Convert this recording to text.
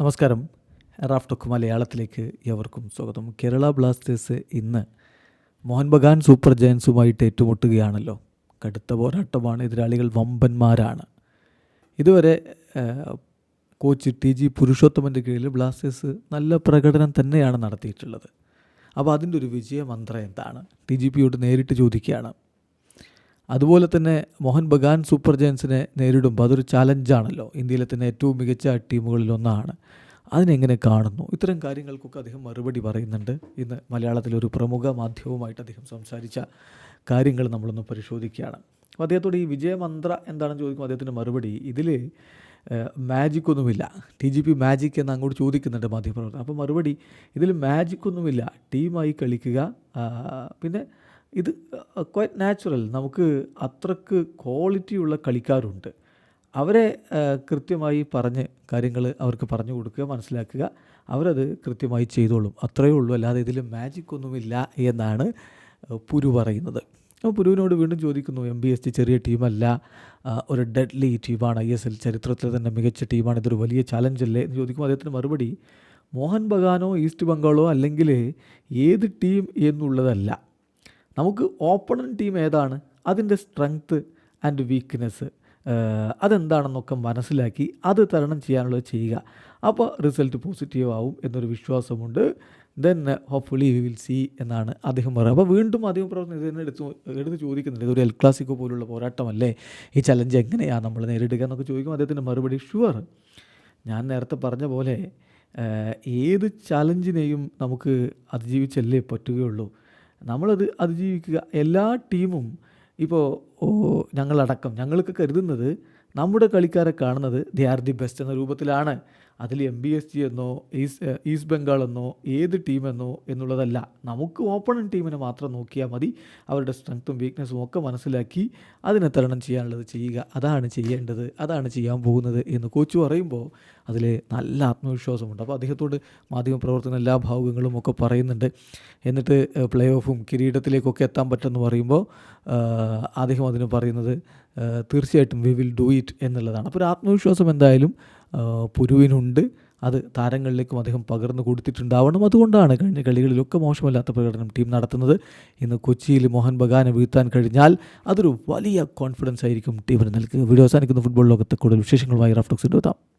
നമസ്കാരം. Raf talk മലയാളത്തിലേക്ക് എവർക്കും സ്വാഗതം. കേരള ബ്ലാസ്റ്റേഴ്സ് ഇന്ന് മോഹൻ ബഗാൻ സൂപ്പർ ജയൻസുമായിട്ട് ഏറ്റുമുട്ടുകയാണല്ലോ. കടുത്ത പോരാട്ടമാണ്. എതിരാളികൾ വമ്പന്മാരാണ്. ഇതുവരെ കോച്ച് ടി ജി പുരുഷോത്തമന്റെ കീഴിൽ ബ്ലാസ്റ്റേഴ്സ് നല്ല പ്രകടനം തന്നെയാണ് നടത്തിയിട്ടുള്ളത്. അപ്പോൾ അതിന്റെ ഒരു വിജയമന്ത്രം എന്താണ്? ടി ജി പിയോട് നേരിട്ട് ചോദിക്കുകയാണ്. അതുപോലെ തന്നെ മോഹൻ ബഗാൻ സൂപ്പർ ജയൻസിനെ നേരിടുമ്പോൾ അതൊരു ചാലഞ്ചാണല്ലോ. ഇന്ത്യയിലെ തന്നെ ഏറ്റവും മികച്ച ടീമുകളിലൊന്നാണ് അതിനെങ്ങനെ കാണുന്നു? ഇത്തരം കാര്യങ്ങൾക്കൊക്കെ അദ്ദേഹം മറുപടി പറയുന്നുണ്ട്. ഇന്ന് മലയാളത്തിലൊരു പ്രമുഖ മാധ്യമവുമായിട്ട് അദ്ദേഹം സംസാരിച്ച കാര്യങ്ങൾ നമ്മളൊന്ന് പരിശോധിക്കുകയാണ്. അപ്പോൾ അദ്ദേഹത്തോട് ഈ വിജയമന്ത്ര എന്താണെന്ന് ചോദിക്കുമ്പോൾ അദ്ദേഹത്തിന്റെ മറുപടി ഇതിൽ മാജിക് ഒന്നുമില്ല ടി ജി പി മാജിക് എന്ന് അങ്ങോട്ട് ചോദിക്കുന്നുണ്ട് മാധ്യമപ്രവർത്തകർ. അപ്പോൾ മറുപടി ഇതിൽ മാജിക് ഒന്നുമില്ല ടീമായി കളിക്കുക പിന്നെ ഇത് ക്വൈറ്റ് നാച്ചുറൽ നമുക്ക് അത്രയ്ക്ക് ക്വാളിറ്റിയുള്ള കളിക്കാരുണ്ട്. അവരെ കൃത്യമായി പറഞ്ഞ് കാര്യങ്ങൾ അവർക്ക് പറഞ്ഞു കൊടുക്കുക മനസ്സിലാക്കുക. അവരത് കൃത്യമായി ചെയ്തോളും. അത്രയേ ഉള്ളൂ. അല്ലാതെ ഇതിൽ മാജിക് ഒന്നുമില്ല എന്നാണ് പുരു പറയുന്നത്. അപ്പോൾ പുരുവിനോട് വീണ്ടും ചോദിക്കുന്നു എം ബി എസ് ടി ചെറിയ ടീമല്ല ഒരു ഡെഡ്ലി ടീമാണ് ഐ എസ് എൽ ചരിത്രത്തിലെ തന്നെ മികച്ച ടീമാണ് ഇതൊരു വലിയ ചലഞ്ചല്ലേ എന്ന് ചോദിക്കുമ്പോൾ അദ്ദേഹത്തിന് മറുപടി മോഹൻ ബഗാനോ ഈസ്റ്റ് ബംഗാളോ അല്ലെങ്കിൽ ഏത് ടീം എന്നുള്ളതല്ല. നമുക്ക് ഓപ്പണൻ ടീം ഏതാണ്? അതിന്റെ സ്ട്രെങ്ത്ത് ആൻഡ് വീക്ക്നെസ് അതെന്താണെന്നൊക്കെ മനസ്സിലാക്കി അത് തരണം ചെയ്യാനുള്ളത് ചെയ്യുക. അപ്പോൾ റിസൾട്ട് പോസിറ്റീവ് ആവും എന്നൊരു വിശ്വാസമുണ്ട്. Then hopefully we will see എന്നാണ് അദ്ദേഹം പറയുന്നത്. അപ്പോൾ വീണ്ടും അദ്ദേഹം പ്രവർത്തനം ഇതിനെ എടുത്ത് എടുത്ത് ചോദിക്കുന്നുണ്ട് ഇതൊരു എൽ ക്ലാസിക്കോ പോലുള്ള പോരാട്ടമല്ലേ? ഈ ചലഞ്ച് എങ്ങനെയാണ് നമ്മൾ നേരിടുക എന്നൊക്കെ ചോദിക്കും അദ്ദേഹത്തിന്റെ മറുപടി ഷുവർ ഞാൻ നേരത്തെ പറഞ്ഞ പോലെ ഏത് ചലഞ്ചിനെയും നമുക്ക് അതിജീവിച്ചല്ലേ പറ്റുകയുള്ളൂ? നമ്മളത് അതിജീവിക്കുക. എല്ലാ ടീമും ഇപ്പോൾ ഓ ഞങ്ങളടക്കം ഞങ്ങൾക്ക് കരുതുന്നത് നമ്മുടെ കളിക്കാരെ കാണുന്നത് ദേ ആർ ദി ബെസ്റ്റ് എന്ന രൂപത്തിലാണ്. അതിൽ എം ബി എസ് ജി എന്നോ ഈസ് ഈസ്റ്റ് ബംഗാൾ എന്നോ ഏത് ടീമെന്നോ എന്നുള്ളതല്ല. നമുക്ക് ഓപ്പണൻ ടീമിനെ മാത്രം നോക്കിയാൽ മതി. അവരുടെ സ്ട്രെങ്ത്തും വീക്ക്നെസ്സും ഒക്കെ മനസ്സിലാക്കി അതിനെ തരണം ചെയ്യാനുള്ളത് ചെയ്യുക. അതാണ് ചെയ്യേണ്ടത്. അതാണ് ചെയ്യാൻ പോകുന്നത് എന്ന് കോച്ച് പറയുമ്പോൾ അതിൽ നല്ല ആത്മവിശ്വാസമുണ്ട്. അപ്പോൾ അദ്ദേഹത്തോട് മാധ്യമപ്രവർത്തന എല്ലാ ഭാഗങ്ങളും ഒക്കെ പറയുന്നുണ്ട്. എന്നിട്ട് പ്ലേ ഓഫും കിരീടത്തിലേക്കൊക്കെ എത്താൻ പറ്റുമെന്ന് പറയുമ്പോൾ അദ്ദേഹം അതിന് പറയുന്നത് തീർച്ചയായിട്ടും വി വിൽ ഡു ഇറ്റ് എന്നുള്ളതാണ്. അപ്പോൾ ഒരു ആത്മവിശ്വാസം എന്തായാലും പുരുവിനുണ്ട്. അത് താരങ്ങളിലേക്കും അദ്ദേഹം പകർന്നു കൊടുത്തിട്ടുണ്ടാവണം. അതുകൊണ്ടാണ് കഴിഞ്ഞ കളികളിലൊക്കെ മോശമല്ലാത്ത പ്രകടനം ടീം നടത്തുന്നത്. ഇന്ന് കൊച്ചിയിൽ മോഹൻ ബഗാനെ വീഴ്ത്താൻ കഴിഞ്ഞാൽ അതൊരു വലിയ കോൺഫിഡൻസ് ആയിരിക്കും ടീമിന് നൽകുക. വീഡിയോ അവസാനിക്കുന്ന. ഫുട്ബോൾ ലോകത്തെ കൂടുതൽ വിശേഷങ്ങളുമായി റഫ്ലക്സിന്റെ എത്താം